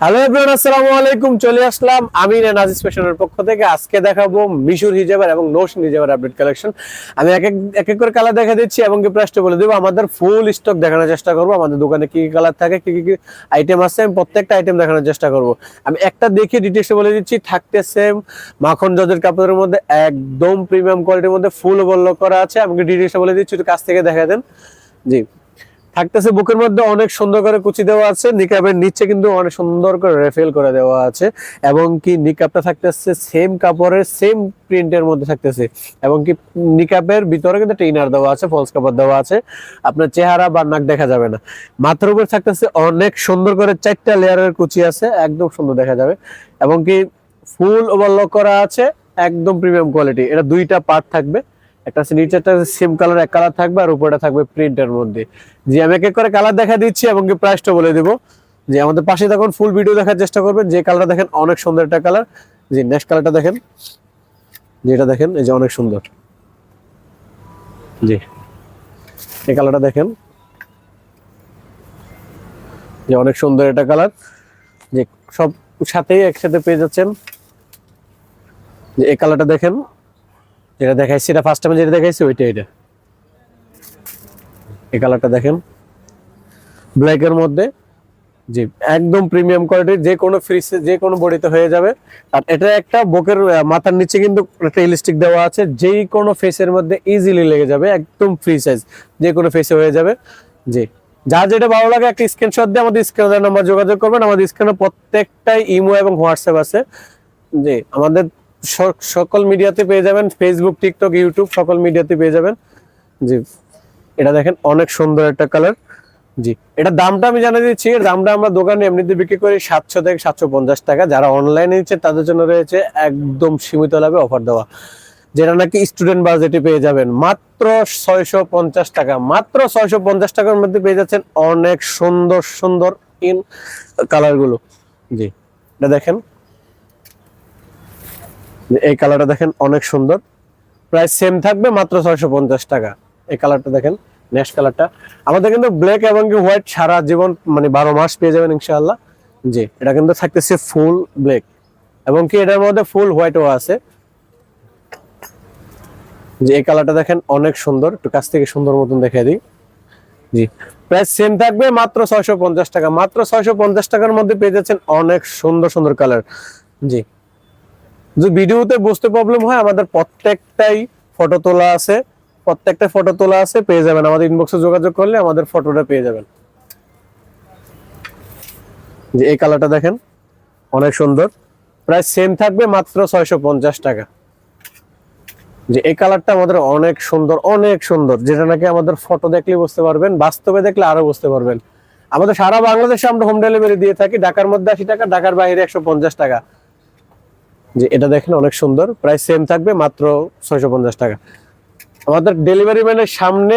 Hello everyone আসসালামু আলাইকুম। চলে আসলাম আমি নাজিস ফ্যাশনের পক্ষ থেকে। আজকে দেখাবো মিশুর হিজাবের এবং নৌশিন হিজাবের আপডেট কালেকশন আমি এক এক করে কালার দেখা দিচ্ছি এবং কি বলে দেবো। আমাদের ফুল স্টক দেখানোর চেষ্টা করব। আমাদের দোকানে কি কি কালার থাকে, কি কি আইটেম আছে, আমি প্রত্যেকটা আইটেম দেখানোর চেষ্টা করব। আমি একটা দেখে ডিটেলস বলে দিচ্ছি, থাকতে সেম মাখন জজের কাপড়ের মধ্যে একদম প্রিমিয়াম কোয়ালিটির মধ্যে ফুল বল্ল করা আছে। আমাকে ডিটেলসটা বলে দিচ্ছি, একটু কাছ থেকে দেখা দেন। জি। থাকতেছে বুকের মধ্যে অনেক সুন্দর করে কুচি দেওয়া আছে নিকাবের নিচে কিন্তু অনেক সুন্দর করে রেফেল করে দেওয়া আছে, এবং কি নিকাবটা থাকতেছে সেম কাপড়ের সেম প্রিন্টের মধ্যে থাকতেছে, এবং কি নিকাবের ভিতরে কিন্তু ট্রেনার দেওয়া আছে ফলস কাপড় দেওয়া আছে, আপনার চেহারা বা নাক দেখা যাবে না। মাথার উপর থাকতেছে অনেক সুন্দর করে চারটা লেয়ারের কুচি আছে, একদম সুন্দর দেখা যাবে, এবং কি ফুল ওভারলক করা আছে, একদম প্রিমিয়াম কোয়ালিটি এটা দুইটা পার্ট থাকবে। একটা নিচেরটা সেম কালার এক কালার থাকবে আর উপরটা থাকবে প্রিন্টের মধ্যে। জি আমি এক এক করে কালার দেখা দিচ্ছি এবং প্রাইসটা বলে দেবো। যে আমাদের পাশে তখন ফুল ভিডিও দেখার চেষ্টা করবেন। যে কালারটা দেখেন অনেক সুন্দর একটা কালার জি নেক্সট কালারটা দেখেন, যেটা দেখেন, এই যে অনেক সুন্দর। জি। এই কালারটা দেখেন। যে অনেক সুন্দর একটা কালার যে সব সাথেই একসাথে পেয়ে যাচ্ছেন। যে এই কালারটা দেখেন। যেটা দেখাইছি, এটা ফার্স্ট টাইমে যেটা দেখাইছি ওইটা এটা। এই কালারটা দেখেন। ব্ল্যাকের মধ্যে, জি, একদম প্রিমিয়াম কোয়ালিটির যে কোনো ফ্রিজে যে কোনো বডিতে হয়ে যাবে। আর এটা একটা বুকের মাথার নিচে কিন্তু একটা ইলাস্টিক দেওয়া আছে। যেই কোনো ফেসের মধ্যে ইজিলি লেগে যাবে, একদম ফ্রি সাইজ যে কোনো ফেসে হয়ে যাবে। জি যা যেটা ভালো লাগে, একটা স্ক্রিনশট দিয়ে আমাদের স্ক্রিনে নাম্বার যোগাযোগ করবেন। আমাদের স্ক্রিনে প্রত্যেকটাই ইমো এবং হোয়াটসঅ্যাপ আছে। জি, আমাদের সকল মিডিয়াতে পেয়ে যাবেন ফেসবুক টিকটক ইউটিউব সকল মিডিয়াতে পেয়ে যাবেন। জি, এটা দেখেন, অনেক সুন্দর একটা কালার জি, এটা দামটা আমি জানিয়ে দিচ্ছি, এর দামটা আমরা দোকানে এমনিতে বিক্রি করি সাতশো থেকে সাতশো পঞ্চাশ টাকা। যারা অনলাইনে নিচ্ছে, তাদের জন্য রয়েছে একদম সীমিত লাভে অফার দেওয়া। যেটা নাকি স্টুডেন্ট বাজেটে পেয়ে যাবেন। মাত্র ছয়শো পঞ্চাশ টাকা। মাত্র ছয়শো পঞ্চাশ টাকার মধ্যে পেয়ে যাচ্ছেন অনেক সুন্দর সুন্দর ইন কালারগুলো জি, এটা দেখেন এই কালারটা দেখেন অনেক সুন্দর। প্রায় সেম থাকবে মাত্র ছয়শো পঞ্চাশ টাকা। এই কালারটা দেখেন নেক্সট কালারটা। আমাদের কিন্তু ব্ল্যাক এবং হোয়াইট সারা জীবন মানে বারো মাস পেয়ে যাবেন ইনশাআল্লাহ। জি, এটা কিন্তু থাকতেছে ফুল ব্ল্যাক এবং কি এটার মধ্যে ফুল হোয়াইটও আছে। যে এই কালারটা দেখেন অনেক সুন্দর। একটু কাছ থেকে সুন্দর মতন দেখাই দিই। জি প্রাইস সেম থাকবে মাত্র ছয়শো পঞ্চাশ টাকা। মাত্র ছয়শো পঞ্চাশ টাকার মধ্যে পেয়ে যাচ্ছেন অনেক সুন্দর সুন্দর কালার। জি যদি ভিডিওতে বুঝতে প্রবলেম হয়, আমাদের প্রত্যেকটাই ফটো তোলা আছে। প্রত্যেকটা ফটো তোলা আছে, পেয়ে যাবেন। আমাদের ইনবক্সে যোগাযোগ করলে আমাদের ফটোটা পেয়ে যাবেন। যে এই কালারটা দেখেন, অনেক সুন্দর। প্রায় সেম থাকবে মাত্র ছয়শো পঞ্চাশ টাকা। যে এই কালারটা আমাদের অনেক সুন্দর অনেক সুন্দর। যেটা নাকি আমাদের ফটো দেখলে বুঝতে পারবেন, বাস্তবে দেখলে আরও বুঝতে পারবেন। আমাদের সারা বাংলাদেশে আমরা হোম ডেলিভারি দিয়ে থাকি। ঢাকার মধ্যে আশি টাকা, ঢাকার বাইরে একশো পঞ্চাশ টাকা। যে এটা দেখেন অনেক সুন্দর প্রাইস সেম থাকবে মাত্র ছয়শো পঞ্চাশ টাকা। আমাদের ডেলিভারি ম্যানের সামনে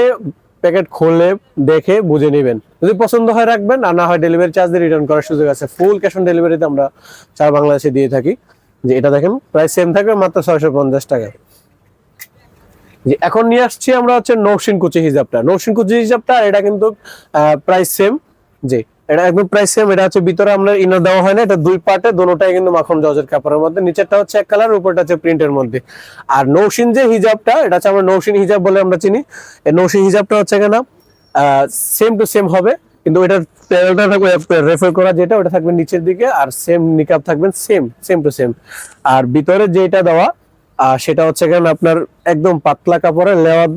প্যাকেট খুলে দেখে বুঝে নেবেন। যদি পছন্দ হয় রাখবেন, আর না হয় ডেলিভারি চার্জ দিয়ে রিটার্ন করার সুযোগ আছে। ফুল ক্যাশ অন ডেলিভারিতে আমরা সারা বাংলাদেশে দিয়ে থাকি। যে এটা দেখেন প্রাইস সেম থাকবে মাত্র ছয়শো পঞ্চাশ টাকা। যে এখন নিয়ে আসছি আমরা হচ্ছে নৌসিন কুচি হিজাবটা। নৌসিন কুচি হিজাবটা, আর এটা কিন্তু প্রাইস সেম জি এটা একদম প্রাইস সেম এটা হচ্ছে ভিতরে আমরা ইনার দেওয়া হয় না এটা দুই পার্টে দোনোটাই কিন্তু মাখন জজের কাপড়ের মধ্যে। নিচেরটা হচ্ছে এক কালার উপরটা হচ্ছে প্রিন্টের মধ্যে। আর নৌসিন যে হিজাবটা এটা হচ্ছে আমরা নৌসিন হিজাব বলে আমরা চিনি। এই নৌসিন হিজাবটা হচ্ছে কেন? সেম টু সেম হবে কিন্তু এটার প্যানেলটা থাকবে রেফার করা যেটা ওটা থাকবে নিচের দিকে আর সেম নিকাব থাকবেন সেম সেম টু সেম আর ভিতরে যেটা দেওয়া আহ, সেটা হচ্ছে কেন? আপনার একদম পাতলা কাপড়ে লেওয়ার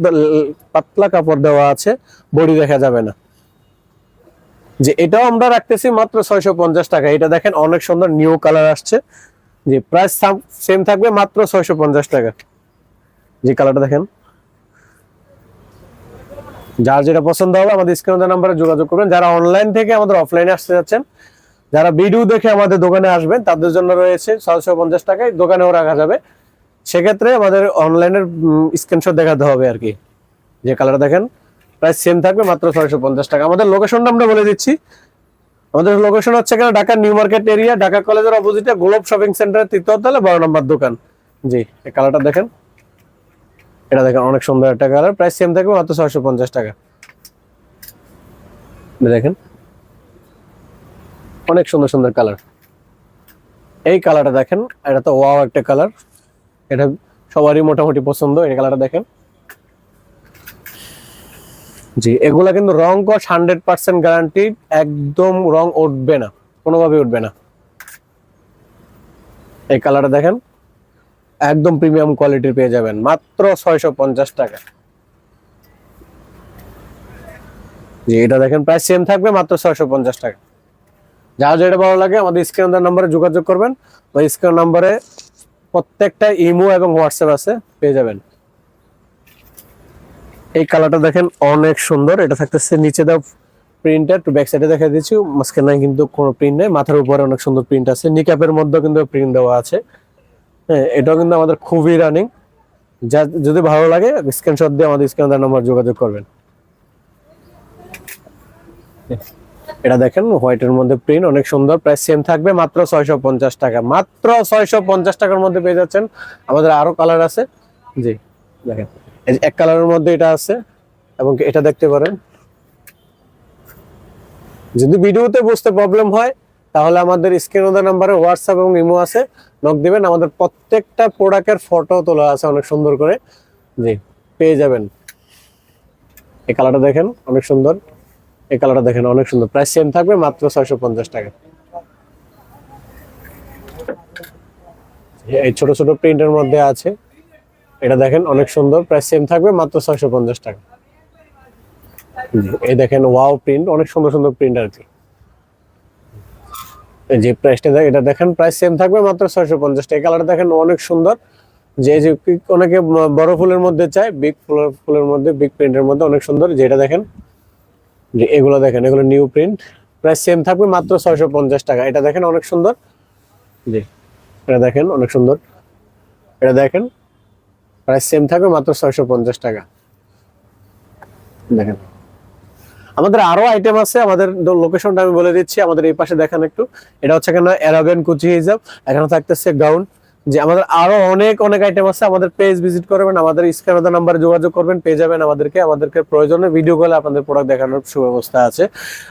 পাতলা কাপড় দেওয়া আছে বডি দেখা যাবে না। যে এটাও আমরা রাখতেছি মাত্র ছয়শো পঞ্চাশ টাকা। এটা দেখেন অনেক সুন্দর নিউ কালার আসছে। যে প্রাইস সেম থাকবে মাত্র ছয়শো পঞ্চাশ টাকা। যে কালারটা দেখেন। যার যেটা পছন্দ হবে আমাদের স্ক্রিনে নাম্বারে যোগাযোগ করবেন। যারা অনলাইন থেকে আমাদের অফলাইনে আসতে যাচ্ছেন, যারা ভিডিও দেখে আমাদের দোকানে আসবেন, তাদের জন্য রয়েছে ছয়শো পঞ্চাশ টাকায় দোকানেও রাখা যাবে। সেক্ষেত্রে আমাদের অনলাইনের স্ক্রিনশট দেখাতে হবে আর কি। যে কালার দেখেন। প্রাইস সেম থাকবে, মাত্র ছয়শো পঞ্চাশ টাকা। আমাদের লোকেশনটা আমরা বলে দিচ্ছি। আমাদের লোকেশন হচ্ছে এখানে Dhaka new market area Dhaka কলেজের অপোজিটে গোলব শপিং সেন্টারের তৃতীয় তলে বারো নম্বর দোকান। জি, এই কালারটা দেখেন। এটা দেখেন, অনেক সুন্দর একটা কালার প্রাইস সেম থাকবে, মাত্র ছয়শো পঞ্চাশ টাকা। দেখেন। অনেক সুন্দর সুন্দর কালার এই কালারটা দেখেন, এটা তো ওয়াও একটা কালার এটা সবারই মোটামুটি পছন্দ, এই কালারটা দেখেন। জি, এগুলা কিন্তু রং কস হান্ড্রেড পার্সেন্ট গ্যারান্টি একদম রং উঠবে না, কোনোভাবে উঠবে না। এই কালারটা দেখেন, একদম প্রিমিয়াম কোয়ালিটির পেয়ে যাবেন, মাত্র ছয়শো পঞ্চাশ টাকা। জি, এটা দেখেন প্রাইস সেম থাকবে, মাত্র ছয়শো পঞ্চাশ টাকা। যা যেটা ভালো লাগে, আমাদের স্ক্রিন নাম্বারে যোগাযোগ করবেন। ওই স্ক্রিন নাম্বারে প্রত্যেকটা ইমো এবং হোয়াটসঅ্যাপ আছে, পেয়ে যাবেন। এই কালারটা দেখেন অনেক সুন্দর। এটা থাকতেছে নিচে দাও প্রিন্টার টু ব্যাক সাইডে দেখা দিচ্ছি। মাঝখানে কিন্তু কোনো প্রিন্ট নেই, মাথার উপরে অনেক সুন্দর প্রিন্ট আছে। নিকাপের মধ্যে কিন্তু প্রিন্ট দেওয়া আছে। হ্যাঁ এটাও কিন্তু আমাদের খুবই রানিং যা, যদি ভালো লাগে স্ক্রিনশট দিয়ে আমাদের স্ক্রিন নাম্বার যোগাযোগ করবেন। এটা দেখেন হোয়াইটের মধ্যে প্রিন্ট অনেক সুন্দর। প্রাইস সেম থাকবে, মাত্র ছয়শো পঞ্চাশ টাকা। মাত্র ছয়শো পঞ্চাশ টাকার মধ্যে পেয়ে যাচ্ছেন। আমাদের আরও কালার আছে। জি, দেখেন। এক কালারের মধ্যে এটা আছে, এবং এটা দেখতে পারেন। যদি ভিডিওতে বুঝতে প্রবলেম হয়, তাহলে আমাদের স্ক্রিন নাম্বারে হোয়াটসঅ্যাপ এবং ইমো আছে। নক দিবেন, আমাদের প্রত্যেকটা প্রোডাক্টের ফটো তোলা আছে অনেক সুন্দর করে। জি, পেয়ে যাবেন। এই কালারটা দেখেন, অনেক সুন্দর। এই কালারটা দেখেন, অনেক সুন্দর। প্রাইস সেম থাকবে, মাত্র ছয়শো পঞ্চাশ টাকা। এই ছোট ছোট প্রিন্টের মধ্যে আছে। এটা দেখেন, অনেক সুন্দর, প্রাইস সেম থাকবে, মাত্র ছয়শো পঞ্চাশ টাকা। এই দেখেন ওয়াও প্রিন্ট অনেক সুন্দর সুন্দর প্রিন্ট আর কি। যে প্রাইসটা এটা দেখেন প্রাইস সেম থাকবে, মাত্র ছয়শো পঞ্চাশ টাকা। কালারটা দেখেন, অনেক সুন্দর। যে যে অনেকে বড় ফুলের মধ্যে চায় বিগ ফুলের ফুলের মধ্যে বিগ প্রিন্টের মধ্যে অনেক সুন্দর। যেটা দেখেন, যে এগুলো দেখেন, এগুলো নিউ প্রিন্ট প্রাইস সেম থাকবে, মাত্র ছয়শো পঞ্চাশ টাকা। এটা দেখেন, অনেক সুন্দর। জি এটা দেখেন, অনেক সুন্দর। এটা দেখেন প্রাইস সেম থাকবে মাত্র ছয়শো পঞ্চাশ টাকা। দেখেন। আমাদের আরও আইটেম আছে, আমাদের লোকেশনটা আমি বলে দিচ্ছি, আমাদের এই পাশে দেখেন একটু। এটা হচ্ছে এখানে অ্যারাবেন কুচি হিজাব। এখানে থাকতেছে গাউন যে আমাদের আরও অনেক অনেক আইটেম আছে, আমাদের পেজ ভিজিট করবেন, আমাদের স্ক্যানার নাম্বারে যোগাযোগ করবেন, পেয়ে যাবেন আমাদেরকে আমাদেরকে প্রয়োজনে ভিডিও কলে আপনাদের প্রোডাক্ট দেখানোর সুব্যবস্থা আছে।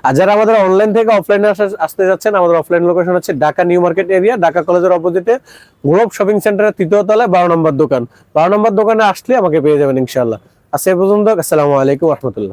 আর যারা আমাদের অনলাইন থেকে অফলাইনে আসতে যাচ্ছেন, আমাদের অফলাইন লোকেশন হচ্ছে Dhaka new market area Dhaka কলেজের অপোজিটে গ্লোব শপিং সেন্টারের তৃতীয় তলায় বারো নম্বর দোকান। বারো নম্বর দোকানে আসলে আমাকে পেয়ে যাবেন ইনশাল্লাহ এ পর্যন্ত, আসসালামু আলাইকুম রহমতুল্লাহ।